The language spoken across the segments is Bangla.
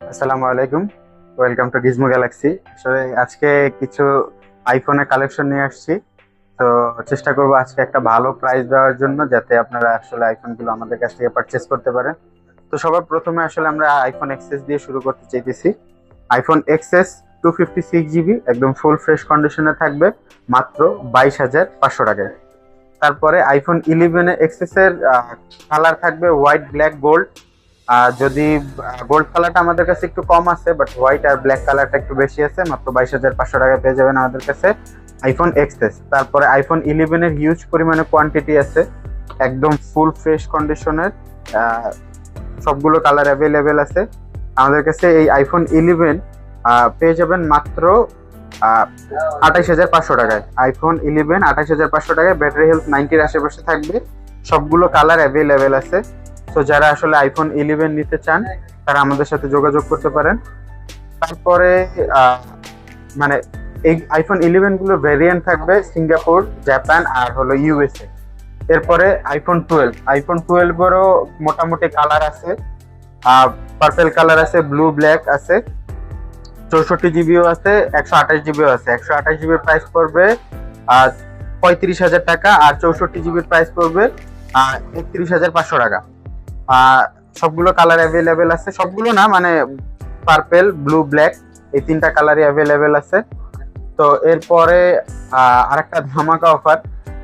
আসসালামু আলাইকুম। ওয়েলকাম টু গিজমো গ্যালাক্সি আসলে আজকে কিছু আইফোনের কালেকশন নিয়ে আসছি। তো চেষ্টা করব আজকে একটা ভালো প্রাইস দেওয়ার জন্য যাতে আপনারা আসলে আইফোনগুলো আমাদের কাছ থেকে পারচেস করতে পারেন। তো সবার প্রথমে আসলে আমরা আইফোন এক্সেস দিয়ে শুরু করতে চাইতেছি। IPhone XS two fifty six GB একদম ফুল ফ্রেশ কন্ডিশনে থাকবে, মাত্র বাইশ হাজার পাঁচশো টাকায়। তারপরে আইফোন ইলেভেন এক্সেসের কালার থাকবে হোয়াইট ব্ল্যাক গোল্ড আর যদি গোল্ড কালারটা আমাদের কাছে একটু কম আছে বাট হোয়াইট আর ব্ল্যাক কালারটা একটু বেশি আছে, মাত্র বাইশ হাজার পাঁচশো টাকায় পেয়ে যাবেন আমাদের কাছে আইফোন এক্সএস তারপরে আইফোন ইলেভেনের হিউজ পরিমাণে কোয়ান্টিটি আছে, একদম ফুল ফ্রেশ কন্ডিশনের সবগুলো কালার অ্যাভেলেবেল আছে। আমাদের কাছে এই আইফোন ইলেভেন পেয়ে যাবেন মাত্র আঠাইশ হাজার পাঁচশো টাকায়। আইফোন ইলেভেন আঠাইশ হাজার পাঁচশো টাকায় ব্যাটারি হেলথ নাইনটির আশেপাশে থাকবে, সবগুলো কালার অ্যাভেলেবেল আছে। তো যারা আসলে আইফোন ইলেভেন নিতে চান, তারা আমাদের সাথে যোগাযোগ করতে পারেন। তারপরে মানে এই আইফোন ইলেভেনগুলোর ভেরিয়েন্ট থাকবে সিঙ্গাপুর জাপান আর হলো ইউএসএ এরপরে আইফোন টুয়েলভ আইফোন টুয়েলভেরও মোটামুটি কালার আছে। পার্পেল কালার আছে ব্লু ব্ল্যাক আছে। চৌষট্টি জিবিও আছে, একশো আঠাশ জিবিও আছে। একশো আঠাশ জিবির প্রাইস পড়বে পঁয়ত্রিশ হাজার টাকা আর চৌষট্টি জিবির প্রাইস পড়বে একত্রিশ হাজার পাঁচশো টাকা। সবগুলো কালার অ্যাভেলেবেল আছে। সবগুলো না মানে পার্পেল ব্লু ব্ল্যাক এই তিনটা কালারই অ্যাভেলেবেল আছে। তো এরপরে আরেকটা ধামাকা অফার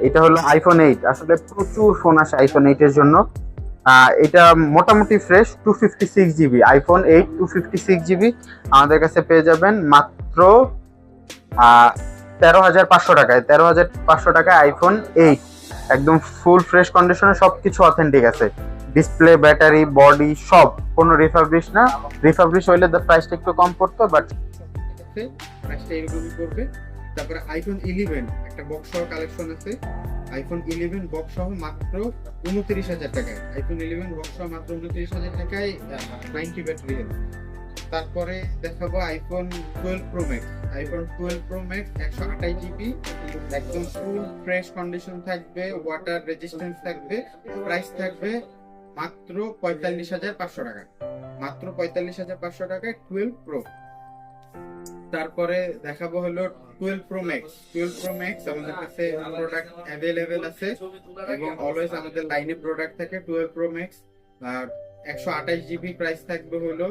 এটা হলো আইফোন এইট আসলে প্রচুর ফোন আসে আইফোন এইটের জন্য। এটা মোটামুটি fresh two fifty six GB iPhone eight two fifty six GB আমাদের কাছে পেয়ে যাবেন মাত্র তেরো হাজার পাঁচশো টাকায়। তেরো হাজার পাঁচশো টাকায় আইফোন এইট একদম ফুল ফ্রেশ কন্ডিশনে সব কিছু অথেন্টিক আছে। ডিসপ্লে ব্যাটারি বডি সব। কোনো রিফাবলিশ না। রিফাবলিশ হইলে প্রাইসটা একটু কম পড়তো বাট প্রাইসটা এরকমই করবে তারপরে আইফোন ইলেভেন একটা বক্স সহ কালেকশন আছে। আইফোন ইলেভেন বক্স সহ মাত্র উনত্রিশ হাজার টাকায়। আইফোন ইলেভেন বক্স সহ মাত্র উনত্রিশ হাজার টাকায় নাইনটি ব্যাটারি তারপরে দেখাবো iPhone twelve pro max iPhone twelve pro max একশো আঠাশ জিবি একদম ফুল ফ্রেশ কন্ডিশন থাকবে ওয়াটার রেজিস্ট্যান্স থাকবে প্রাইস থাকবে মাত্র পঁয়তাল্লিশ হাজার পাঁচশো টাকা। মাত্র পঁয়তাল্লিশ হাজার পাঁচশো টাকায় টুয়েলভ প্রো তারপরে দেখাবো হলো twelve pro max twelve pro max আমাদের কাছে প্রোডাক্ট অ্যাভেলেবেল আছে এবং অলওয়েজ আমাদের লাইনে প্রোডাক্ট থাকে টুয়েলভ প্রো ম্যাক্স আর একশো আঠাশ জিবি প্রাইস থাকবে হলো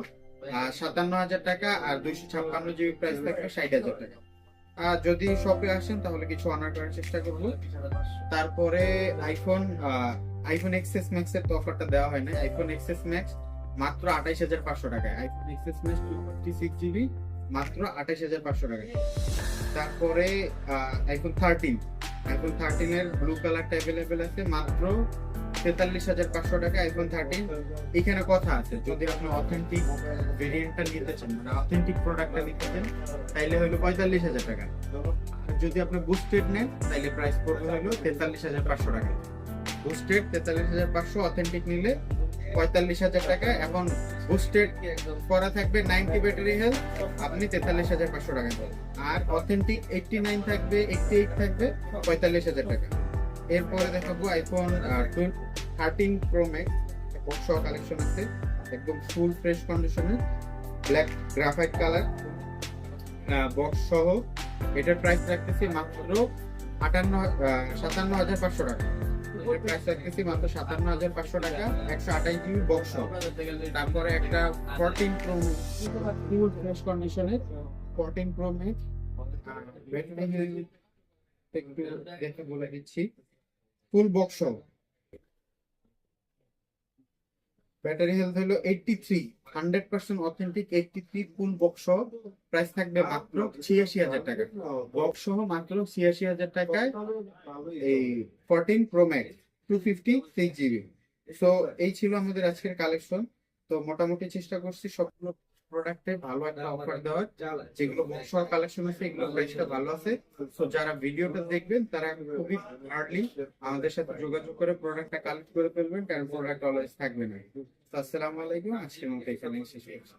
সাতান্ন হাজার টাকা আর দুইশো ছাপ্পান্ন জিবি প্রাইস থাকবে ষাট হাজার টাকা। আর যদি শপে আসেন তাহলে কিছু অনার করার চেষ্টা করব। তারপরে আইফোন আইফোন এক্সএস ম্যাক্স এর অফারটা দেওয়া হয় না। আইফোন এক্সএস ম্যাক্স মাত্র আঠাইশ হাজার পাঁচশো টাকায় iPhone XS max two fifty six GB মাত্র আঠাইশ হাজার পাঁচশো টাকায় তারপরে আইফোন থার্টিন আইফোন থার্টিন এর ব্লু কালারটা অ্যাভেলেবেল আছে মাত্র তেতাল্লিশ হাজার পাঁচশো টাকা আইফোন থার্টিন এখানে কথা আছে, যদি আপনি অথেন্টিক ভেরিয়েন্টটা নিতে চান মানে অথেন্টিক প্রোডাক্টটা নিতে চান, তাইলে হলো পঁয়তাল্লিশ হাজার টাকা। যদি আপনি বুস্টেড নেন, তাইলে প্রাইস পড়বে হলো তেতাল্লিশ হাজার পাঁচশো টাকা। বুস্টেড তেতাল্লিশ হাজার পাঁচশো অথেন্টিক নিলে পঁয়তাল্লিশ হাজার টাকা এবং বুস্টেড করা থাকবে নাইনটি ব্যাটারি হেলথ আপনি তেতাল্লিশ হাজার পাঁচশো টাকা আর অথেন্টিক এইটটি নাইন থাকবে এইটটি এইট থাকবে, পঁয়তাল্লিশ হাজার টাকা। এরপরে দেখাবো iPhone thirteen pro max box collection আছে, একদম ফুল ফ্রেশ কন্ডিশনে ব্ল্যাক গ্রাফাইট কালার বক্স সহ। এটার প্রাইস রাখতেছি মাত্র আটান্ন সাতান্ন হাজার পাঁচশো টাকা। সাতান্ন হাজার পাঁচশো টাকা, একশো আঠাশ জিবি বক্স তারপরে একটা ফোরটিন প্রো ফুল ফ্রেশ কন্ডিশনে ফোরটিন প্রো দেখে বলে দিচ্ছি। ফুল বক্স ব্যাটারি হেলথ হলো eighty three hundred percent authentic eighty three full box price থাকবে মাত্র ছিয়াশি হাজার টাকা। বক্স সহ মাত্র ছিয়াশি হাজার টাকায় এই fourteen pro max two fifty six GB so এই ছিল আমাদের আজকের কালেকশন তো, মোটামুটি চেষ্টা করছি সবগুলো প্রোডাক্টে ভালো একটা অফার দেওয়া যেগুলো বক্সওয়ার কালেকশন আছে এগুলো প্রাইসটা ভালো আছে। তো যারা ভিডিওটা দেখবেন তারা খুবই আর্লি আমাদের সাথে যোগাযোগ করে প্রোডাক্টটা কালেক্ট করে ফেলবেন কারণ প্রোডাক্ট অলওয়েজ থাকবে না। তো আসসালামু আলাইকুম আজকের মতো এখানে শেষ করছি।